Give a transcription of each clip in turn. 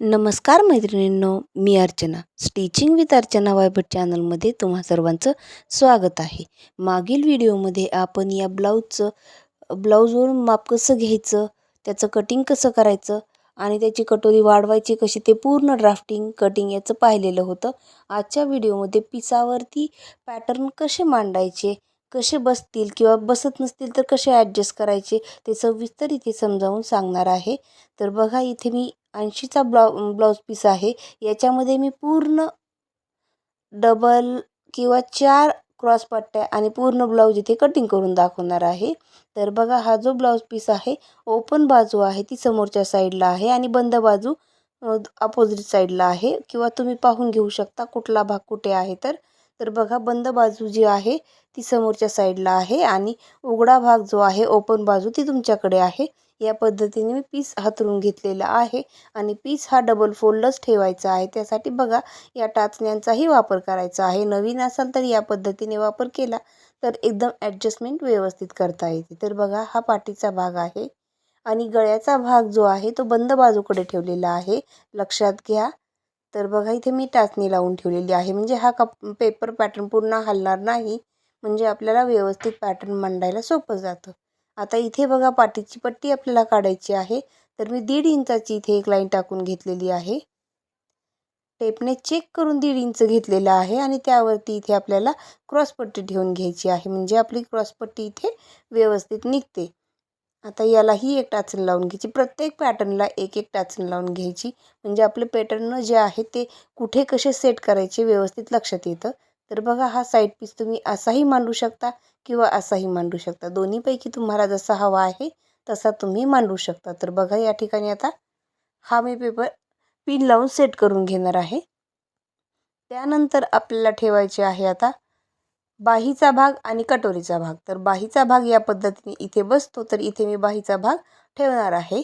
नमस्कार मैत्रिणींनो मी अर्चना. स्टिचिंग विथ अर्चना वायभट चॅनलमध्ये तुम्हा सर्वांचं स्वागत आहे. मागील व्हिडिओमध्ये आपण या ब्लाऊजचं ब्लाऊजवरून माप कसं घ्यायचं त्याचं कटिंग कसं करायचं आणि त्याची कटोरी वाढवायची कशी ते पूर्ण ड्राफ्टिंग कटिंग याचं पाहिलेलं होतं. आजच्या व्हिडिओमध्ये पिसावरती पॅटर्न कसे मांडायचे कसे बसतील किंवा बसत नसतील तर कसे ॲडजस्ट करायचे ते सविस्तर इथे समजावून सांगणार आहे. तर बघा इथे मी ऐंशीचा ब्लाउ ब्लाऊज पीस आहे. याच्यामध्ये मी पूर्ण डबल किंवा चार क्रॉस पट्ट्या आणि पूर्ण ब्लाऊज इथे कटिंग करून दाखवणार आहे. तर बघा हा जो ब्लाऊज पीस आहे ओपन बाजू आहे ती समोरच्या साईडला आहे आणि बंद बाजू अपोजिट साईडला आहे. किंवा तुम्ही पाहून घेऊ शकता कुठला भाग कुठे आहे तर. तर बघा बंद बाजू जी आहे ती समोरच्या साईडला आहे आणि उघडा भाग जो आहे ओपन बाजू ती तुमच्याकडे आहे. या पद्धतीने मी पीस हातरून घेतलेला आहे. आणि पीस हा डबल फोल्डच ठेवायचा आहे. त्यासाठी बघा या टाचण्यांचाही वापर करायचा आहे. नवीन असाल तर या पद्धतीने वापर केला तर एकदम ॲडजस्टमेंट व्यवस्थित करता येते. तर बघा हा पाठीचा भाग आहे. आणि गळ्याचा भाग जो आहे तो बंद बाजूकडे ठेवलेला आहे. लक्षात घ्या. तर बघा इथे मी टाचणी लावून ठेवलेली आहे. म्हणजे हा कप पेपर पॅटर्न पूर्ण हलणार नाही. म्हणजे आपल्याला व्यवस्थित पॅटर्न मांडायला सोपं जातं. आता इथे बघा पाठीची पट्टी आपल्याला काढायची आहे. तर मी दीड इंचाची इथे एक लाईन टाकून घेतलेली आहे. टेपने चेक करून दीड इंच घेतलेला आहे आणि त्यावरती इथे आपल्याला क्रॉसपट्टी ठेवून घ्यायची आहे. म्हणजे आपली क्रॉसपट्टी इथे व्यवस्थित निघते. आता यालाही एक टाचण लावून घ्यायची. प्रत्येक पॅटर्नला एक एक टाचण लावून घ्यायची. म्हणजे आपले पॅटर्न जे आहे ते कुठे कसे सेट करायचे व्यवस्थित लक्षात येतं. तर बघा हा साईड पीस तुम्ही असाही मांडू शकता किंवा असाही मांडू शकता. दोन्हीपैकी तुम्हाला जसा हवा आहे तसा तुम्ही मांडू शकता. तर बघा या ठिकाणी आता हा मी पेपर पिन लावून सेट करून घेणार आहे. त्यानंतर आपल्याला ठेवायचे आहे आता बाहीचा भाग आणि कटोरीचा भाग. तर बाहीचा भाग या पद्धतीने इथे बसतो तर इथे मी बाहीचा भाग ठेवणार आहे.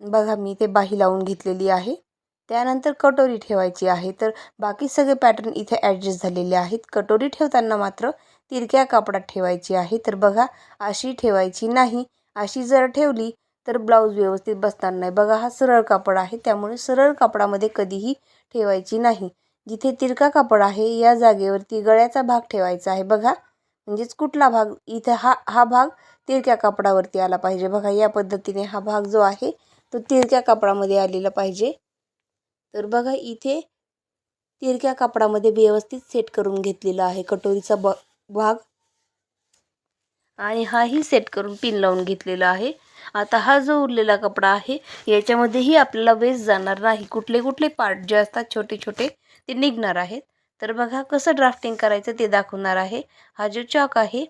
बघा मी इथे बाही लावून घेतलेली आहे. त्यानंतर कटोरी ठेवायची आहे. तर बाकी सगळे पॅटर्न इथे ॲडजस्ट झालेले आहेत. कटोरी ठेवताना मात्र तिरक्या कापडात ठेवायची आहे. तर बघा अशी ठेवायची नाही. अशी जर ठेवली तर ब्लाऊज व्यवस्थित बसणार नाही. बघा हा सरळ कापड आहे. त्यामुळे सरळ कापडामध्ये कधीही ठेवायची नाही. जिथे तिरका कापड आहे या जागेवरती गळ्याचा भाग ठेवायचा आहे. बघा म्हणजेच कुठला भाग? इथे हा हा भाग तिरक्या कापडावरती आला पाहिजे. बघा या पद्धतीने हा भाग जो आहे तो तिरक्या कापडामध्ये आलेला पाहिजे. तर बघा इथे तिरक्या कापडामध्ये व्यवस्थित सेट करून घेतलेला आहे कटोरीचा ब भाग. आणि हाही सेट करून पिन लावून घेतलेला आहे. आता हा जो उरलेला कपडा आहे याच्यामध्येही आपल्याला वेस्ट जाणार नाही. कुठले कुठले पार्ट जे असतात छोटे छोटे ते निघणार आहेत. तर बघा कसं ड्राफ्टिंग करायचं ते दाखवणार आहे. हा जो चॉक आहे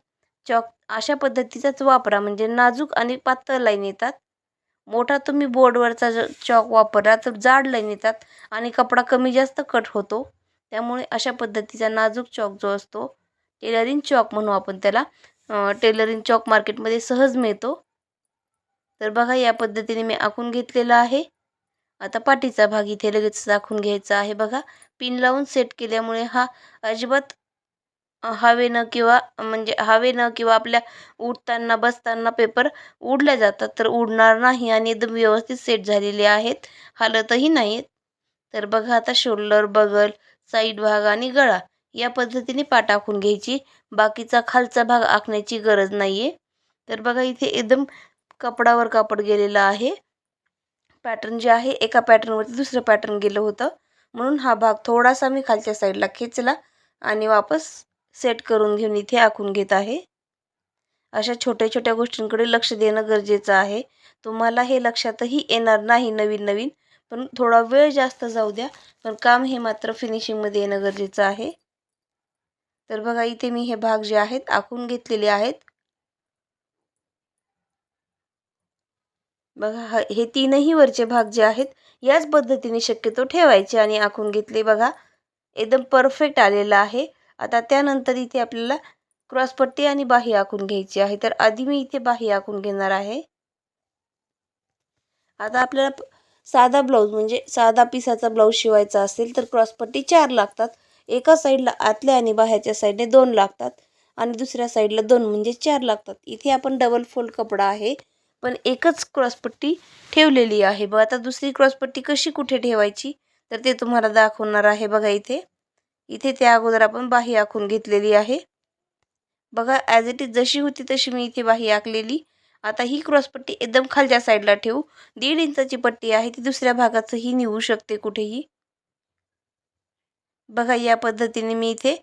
चॉक अशा पद्धतीचाच वापरा. म्हणजे नाजूक आणि पातळ लाईन येतात. मोठा तुम्ही बोर्डवरचा ज चॉक वापरला तर जाड लाईन येतात आणि कपडा कमी जास्त कट होतो. त्यामुळे अशा पद्धतीचा नाजूक चॉक जो असतो टेलरिंग चॉक म्हणू आपण त्याला टेलरिंग चॉक मार्केटमध्ये सहज मिळतो. तर बघा या पद्धतीने मी आखून घेतलेला आहे. आता पाठीचा भाग इथे लगेच दाखवून घ्यायचा आहे बघा. पिन लावून सेट केल्यामुळे हा अजिबात हवेनं किंवा म्हणजे हवेनं किंवा आपल्या उठताना बसताना पेपर उडल्या जातात. तर उडणार नाही आणि एकदम व्यवस्थित सेट झालेले आहेत. हालतही नाहीत तर बघा आता शोल्डर बगल साईड भाग आणि गळा या पद्धतीने पाट आखून घ्यायची. बाकीचा खालचा भाग आखण्याची गरज नाही आहे तर बघा इथे एकदम कपडावर कापड गेलेलं आहे. पॅटर्न जे आहे एका पॅटर्नवरती दुसरं पॅटर्न गेलं होतं. म्हणून हा भाग थोडासा मी खालच्या साईडला खेचला आणि वापस सेट करून घेऊन इथे आखून घेत आहे. अशा छोट्या छोट्या गोष्टींकडे लक्ष देणं गरजेचं आहे. तुम्हाला हे लक्षातही येणार नाही नवीन नवीन पण थोडा वेळ जास्त जाऊ द्या पण काम हे मात्र फिनिशिंगमध्ये येणं गरजेचं आहे. तर बघा इथे मी हे भाग जे आहेत आखून घेतलेले आहेत. बघा हे तीनही वरचे भाग जे आहेत याच पद्धतीने शक्यतो ठेवायचे आणि आखून घेतले. बघा एकदम परफेक्ट आलेला आहे. आता त्यानंतर इथे आपल्याला क्रॉसपट्टी आणि बाही आखून घ्यायची आहे. तर आधी मी इथे बाही आखून घेणार आहे. आता आपल्याला साधा ब्लाऊज म्हणजे साधा पिसाचा ब्लाऊज शिवायचा असेल तर क्रॉसपट्टी चार लागतात. एका साईडला आतल्या आणि बाहेरच्या साईडने दोन लागतात आणि दुसऱ्या साईडला दोन म्हणजे चार लागतात. इथे आपण डबल फोल्ड कपडा आहे. पण एकच क्रॉसपट्टी ठेवलेली आहे. बघ आता दुसरी क्रॉसपट्टी कशी कुठे ठेवायची? तर ते तुम्हाला दाखवणार आहे बघा इथे. इथे त्या अगोदर आपण बाही आखून घेतलेली आहे. बघा ॲज इट इज जशी होती तशी मी इथे बाही आखलेली. आता ही क्रॉसपट्टी एकदम खालच्या साईडला ठेवू. दीड इंचाची पट्टी आहे ती दुसऱ्या भागाचंही निघू शकते कुठेही. बघा या पद्धतीने मी इथे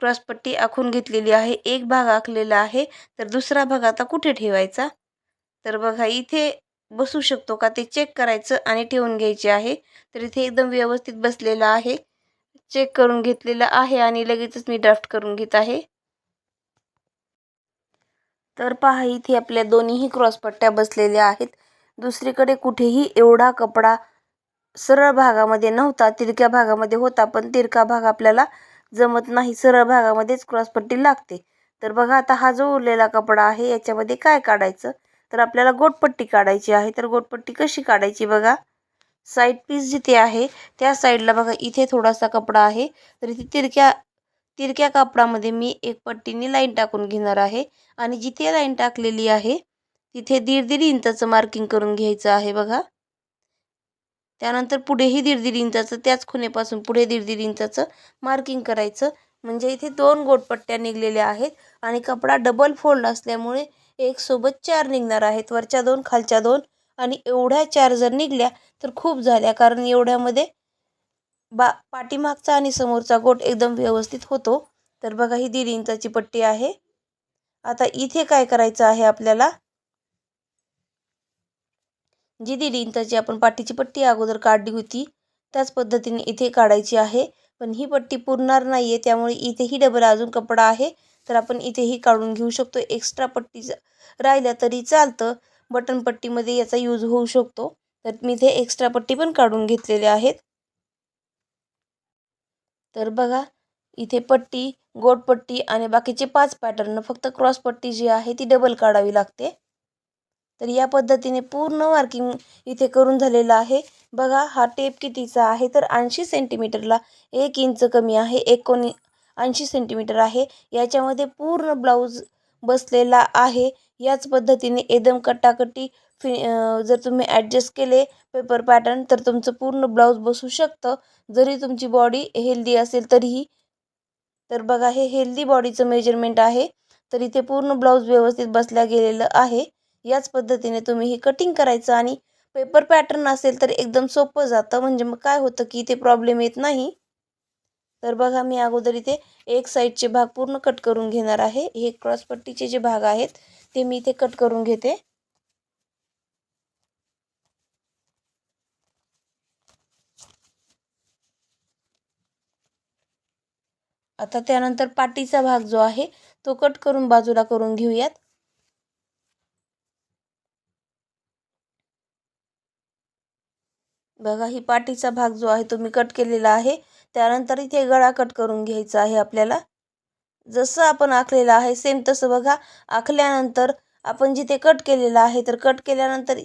क्रॉसपट्टी आखून घेतलेली आहे. एक भाग आखलेला आहे तर दुसरा भाग आता कुठे ठेवायचा? तर बघा इथे बसू शकतो का? ते चेक करायचं आणि ठेवून घ्यायचे आहे. तर इथे एकदम व्यवस्थित बसलेला आहे. चेक करून घेतलेला आहे आणि लगेचच मी ड्राफ्ट करून घेत आहे. तर पहा इथे आपल्या दोन्हीही क्रॉसपट्ट्या बसलेल्या आहेत. दुसरीकडे कुठेही एवढा कपडा सरळ भागामध्ये नव्हता तिरक्या भागामध्ये होता पण तिरका भाग आपल्याला जमत नाही सरळ भागामध्येच क्रॉसपट्टी लागते. तर बघा आता हा जो उरलेला कपडा आहे याच्यामध्ये काय काढायचं? तर आपल्याला गोटपट्टी काढायची आहे. तर गोटपट्टी कशी काढायची बघा? साईड पीस जिथे आहे त्या साईडला बघा इथे थोडासा कपडा आहे. तर इथे तिरक्या तिरक्या कापडामध्ये मी एक पट्टीने लाईन टाकून घेणार आहे. आणि जिथे लाईन टाकलेली आहे तिथे दीड दीड इंचाचं मार्किंग करून घ्यायचं आहे बघा. त्यानंतर पुढेही दीड दीड इंचाचं त्याच खुनेपासून पुढे दीड दीड इंचाचं मार्किंग करायचं. म्हणजे इथे दोन गोटपट्ट्या निघलेल्या आहेत आणि कपडा डबल फोल्ड असल्यामुळे एक सोबत चार निघणार आहेत. वरच्या दोन खालच्या दोन. आणि एवढ्या चार्जर निघल्या तर खूप झाल्या. कारण एवढ्यामध्ये बा पाठीमागचा आणि समोरचा गोट एकदम व्यवस्थित होतो. तर बघा ही दीड इंचाची पट्टी आहे. आता इथे काय करायचं आहे आपल्याला? जी दीड इंचाची आपण पाठीची पट्टी अगोदर काढली होती त्याच पद्धतीने इथे काढायची आहे. पण ही पट्टी पुरणार नाही आहे त्यामुळे इथेही डबल अजून कपडा आहे. तर आपण इथेही काढून घेऊ शकतो. एक्स्ट्रा पट्टी राहिल्या तरी चालतं. बटन पट्टीमध्ये याचा यूज होऊ शकतो. तर मी इथे एक्स्ट्रा पट्टी पण काढून घेतलेल्या आहेत. तर बघा इथे पट्टी गोटपट्टी आणि बाकीचे पाच पॅटर्न फक्त क्रॉस पट्टी जी आहे ती डबल काढावी लागते. तर या पद्धतीने पूर्ण मार्किंग इथे करून झालेलं आहे. बघा हा टेप कितीचा आहे? तर ऐंशी सेंटीमीटरला एक इंच कमी आहे. एकोणी ऐंशी सेंटीमीटर आहे. याच्यामध्ये पूर्ण ब्लाऊज बसलेला आहे. याच पद्धतीने एकदम कटाकटी फि जर तुम्ही ॲडजस्ट केले पेपर पॅटर्न तर तुमचं पूर्ण ब्लाऊज बसू शकतं. जरी तुमची बॉडी हेल्दी असेल तरीही. तर बघा हे हेल्दी बॉडीचं मेजरमेंट आहे. तर इथे पूर्ण ब्लाऊज व्यवस्थित बसल्या गेलेलं आहे. याच पद्धतीने तुम्ही हे कटिंग करायचं आणि पेपर पॅटर्न असेल तर एकदम सोपं जातं. म्हणजे मग काय होतं की इथे प्रॉब्लेम येत नाही. तर बघा मी अगोदर इथे एक साईडचे भाग पूर्ण कट करून घेणार आहे. हे क्रॉसपट्टीचे जे भाग आहेत ते मी इथे कट करून घेते. आता त्यानंतर पाटीचा भाग जो आहे तो कट करून बाजूला करून घेऊयात. बघा ही पाटीचा भाग जो आहे तो मी कट केलेला आहे. त्यानंतर इथे गळा कट करून घ्यायचा आहे आपल्याला. जसं आपण आखलेलं आहे सेम तसं बघा. आखल्यानंतर आपण जिथे कट केलेलं आहे तर कट केल्यानंतर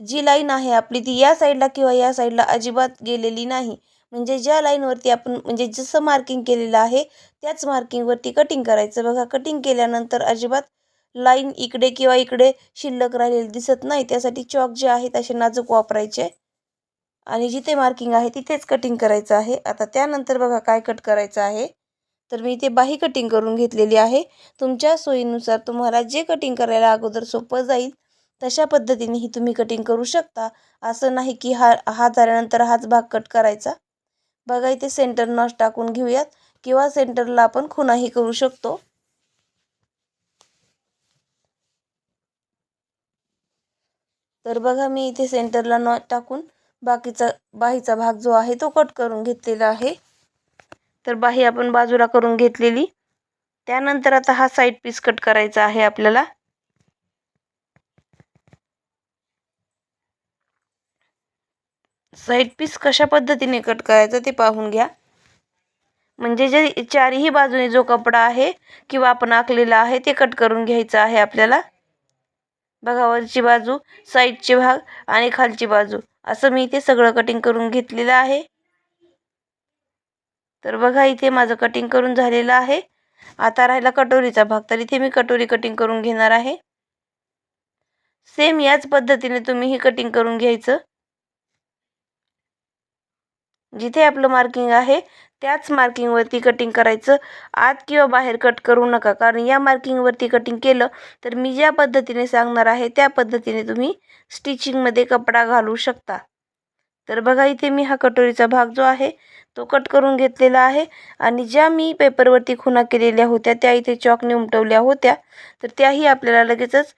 जी लाईन आहे आपली ती या साईडला किंवा या साईडला अजिबात गेलेली नाही. म्हणजे ज्या लाईनवरती आपण म्हणजे जसं मार्किंग केलेलं आहे त्याच मार्किंगवरती कटिंग करायचं. बघा कटिंग केल्यानंतर अजिबात लाईन इकडे किंवा इकडे शिल्लक राहिलेली दिसत नाही. त्यासाठी चॉक जे आहेत असे नाजूक वापरायचे. आणि जिथे मार्किंग आहे तिथेच कटिंग करायचं आहे. आता त्यानंतर बघा काय कट करायचं आहे. तर मी इथे बाही कटिंग करून घेतलेली आहे. तुमच्या सोयीनुसार तुम्हाला जे कटिंग करायला अगोदर सोपं जाईल तशा पद्धतीने तुम्ही कटिंग करू शकता. असं नाही की हा हा झाल्यानंतर हाच भाग कट करायचा. बघा इथे सेंटर नॉच टाकून घेऊयात किंवा सेंटरला आपण खुनाही करू शकतो. तर बघा मी इथे सेंटरला नॉच टाकून बाकीचा बाहीचा भाग जो आहे तो कट करून घेतलेला आहे. तर बाही आपण बाजूला करून घेतलेली. त्यानंतर आता हा साईड पीस कट करायचा आहे आपल्याला. साईड पीस कशा पद्धतीने कट करायचं ते पाहून घ्या. म्हणजे जे चारही बाजूने जो कपडा आहे किंवा आपण आखलेला आहे ते कट करून घ्यायचं आहे आपल्याला. बघा वरची बाजू साईडचे भाग आणि खालची बाजू. असं मी इथे सगळं कटिंग करून घेतलेलं आहे. तर बघा इथे माझं कटिंग करून झालेलं आहे. आता राहिला कटोरीचा भाग तर इथे मी कटोरी कटिंग करून घेणार आहे. सेम याच पद्धतीने तुम्ही ही कटिंग करून घ्यायचं. जिथे आपलं मार्किंग आहे त्याच मार्किंगवरती कटिंग करायचं. आत किंवा बाहेर कट करू नका. कारण या मार्किंगवरती कटिंग केलं तर मी ज्या पद्धतीने सांगणार आहे त्या पद्धतीने तुम्ही स्टिचिंगमध्ये कपडा घालू शकता. तर बघा इथे मी हा कटोरीचा भाग जो आहे तो कट करून घेतलेला आहे. आणि ज्या मी पेपरवरती खुणा केलेल्या होत्या त्या इथे चॉकने उमटवल्या होत्या तर त्याही आपल्याला लगेचच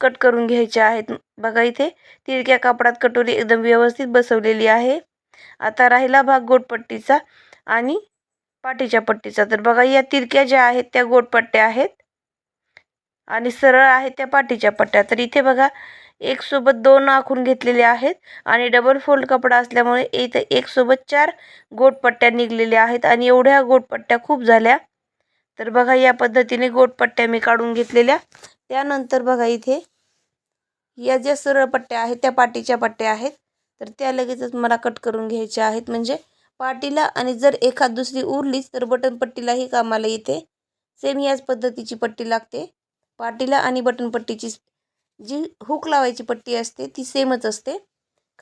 कट करून घ्यायच्या आहेत. बघा इथे तिरक्या कापडात कटोरी एकदम व्यवस्थित बसवलेली आहे. आता राहिला भाग गोटपट्टीचा आणि पाठीच्या पट्टीचा. तर बघा या तिरक्या ज्या आहेत त्या गोटपट्ट्या आहेत आणि सरळ आहेत त्या पाठीच्या पट्ट्या. तर इथे बघा एक सोबत दोन आखून घेतलेले आहेत आणि डबल फोल्ड कपडा असल्यामुळे इथे एक सोबत चार गोटपट्ट्या निघलेल्या आहेत आणि एवढ्या गोटपट्ट्या खूप झाल्या. तर बघा या पद्धतीने गोटपट्ट्या मी काढून घेतलेल्या. त्यानंतर बघा इथे या ज्या सरळ पट्ट्या आहेत त्या पाठीच्या पट्ट्या आहेत. तर त्या लगेचच मला कट करून घ्यायच्या आहेत. म्हणजे पाटीला आणि जर एखाद दुसरी उरलीच तर बटन पट्टीलाही कामाला येते. सेम याच पद्धतीची पट्टी लागते. पाटीला आणि बटन पट्टीची जी हुक लावायची पट्टी असते ती सेमच असते.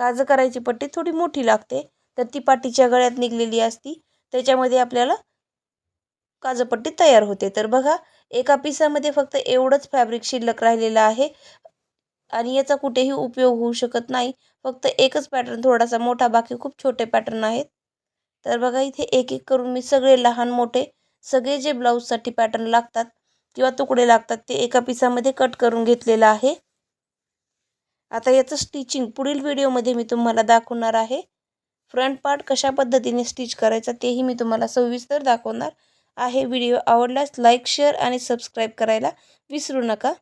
काजं करायची पट्टी थोडी मोठी लागते तर ती पाटीच्या गळ्यात निघलेली असती त्याच्यामध्ये आपल्याला काजपट्टी तयार होते. तर बघा एका पिसामध्ये फक्त एवढंच फॅब्रिक शिल्लक राहिलेलं आहे आणि याचा कुठेही उपयोग होऊ शकत नाही. फक्त एकच पॅटर्न थोडासा मोठा बाकी खूप छोटे पॅटर्न आहेत. तर बघा इथे एक एक करून मी सगळे लहान मोठे सगळे जे ब्लाऊजसाठी पॅटर्न लागतात किंवा तुकडे लागतात ते एका पिसामध्ये कट करून घेतलेलं आहे. आता याचं स्टिचिंग पुढील व्हिडिओमध्ये मी तुम्हाला दाखवणार आहे. फ्रंट पार्ट कशा पद्धतीने स्टिच करायचा तेही मी तुम्हाला सविस्तर दाखवणार आहे. व्हिडिओ आवडल्यास लाईक शेअर आणि सबस्क्राईब करायला विसरू नका.